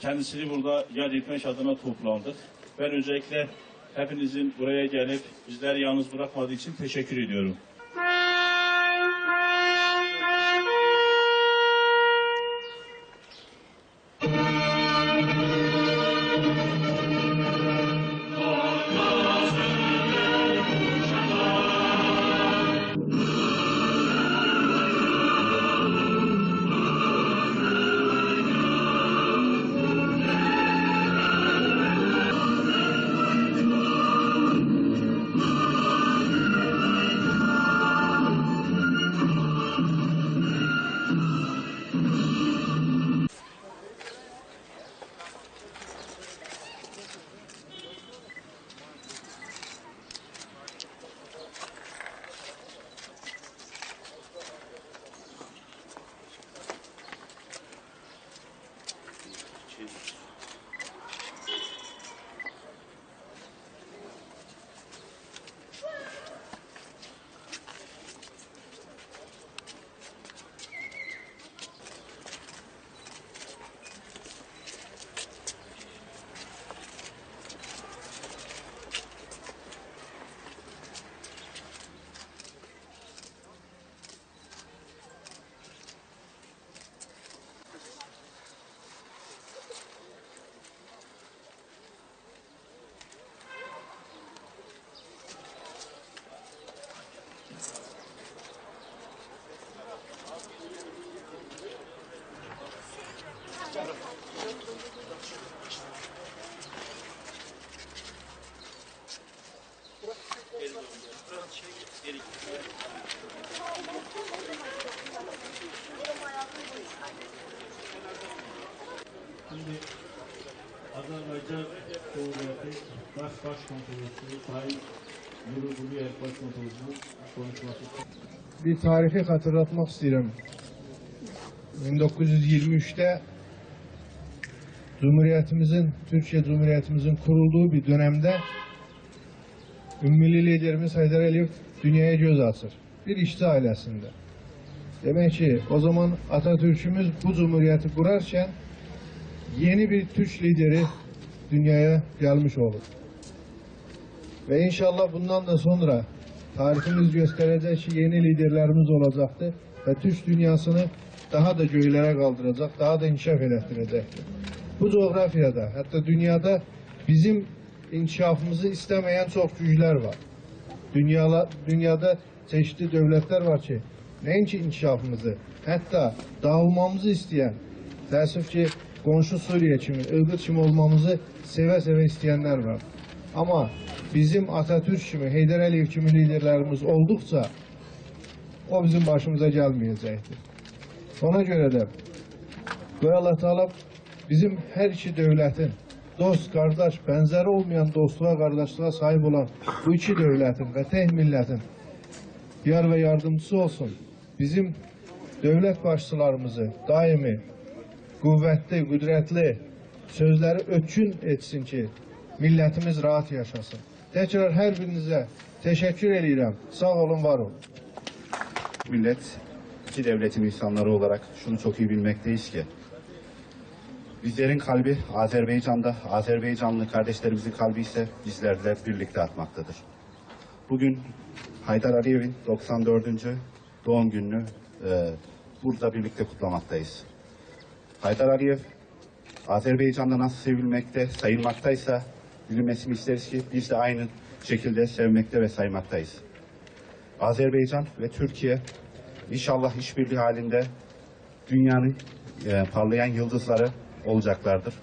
kendisini burada yad etmek adına toplandık. Ben özellikle hepinizin buraya gelip bizleri yalnız bırakmadığı için teşekkür ediyorum. Şimdi Azerbaycan Cumhuriyeti Baş Başkonsolosluğu Sayın Nuri Başkonsolosluğu konuşması. bir tarihi hatırlatmak istedim. 1923'te Cumhuriyetimizin, Türkiye Cumhuriyetimizin kurulduğu bir dönemde Ümmili liderimiz Haydar Aliyev dünyaya göz açır. Bir işçi ailesinde. Demek ki o zaman Atatürk'ümüz bu cumhuriyeti kurarken yeni bir Türk lideri dünyaya gelmiş olur. Ve inşallah bundan da sonra tarihimiz gösterecek ki yeni liderlerimiz olacaktı ve Türk dünyasını daha da göğlere kaldıracak, daha da inkişaf ettirecektir. Bu coğrafyada hatta dünyada bizim inkişafımızı istemeyen çok güçler var. Dünyala, dünyada çeşitli devletler var ki neyinki inkişafımızı hatta dağılmamızı isteyen təəssüf ki qonşu Suriye kimi, Iğdır kimi olmamızı seve-seve isteyenler var. Ama bizim Atatürk kimi, Heydər Əliyev kimi liderlerimiz oldukça o bizim başımıza gelmeyecektir. Ona göre de Qoy Allah Teala bizim her iki devletin dost, kardeş, benzeri olmayan dostluğa, kardeşliğe sahip olan bu iki devletin ve tek milletin yar ve yardımcısı olsun. Bizim devlet başçılarımızı daimi kuvvetli, kudretli sözleri ötkün etsin ki milletimiz rahat yaşasın. Tekrar her birinize teşekkür ediyorum. Sağ olun, var olun. millet, iki devletin insanları olarak şunu çok iyi bilmekteyiz ki bizlerin kalbi Azerbaycan'da, Azerbaycanlı kardeşlerimizin kalbi ise bizlerle birlikte atmaktadır. Bugün Haydar Aliyev'in 94. doğum gününü e, burada birlikte kutlamaktayız. Haydar Aliyev Azerbaycan'da nasıl sevilmekte, sayılmaktaysa bilinmesini isteriz ki biz de aynı şekilde sevmekte ve saymaktayız. Azerbaycan ve Türkiye inşallah işbirliği halinde dünyanın e, parlayan yıldızları olacaklardır.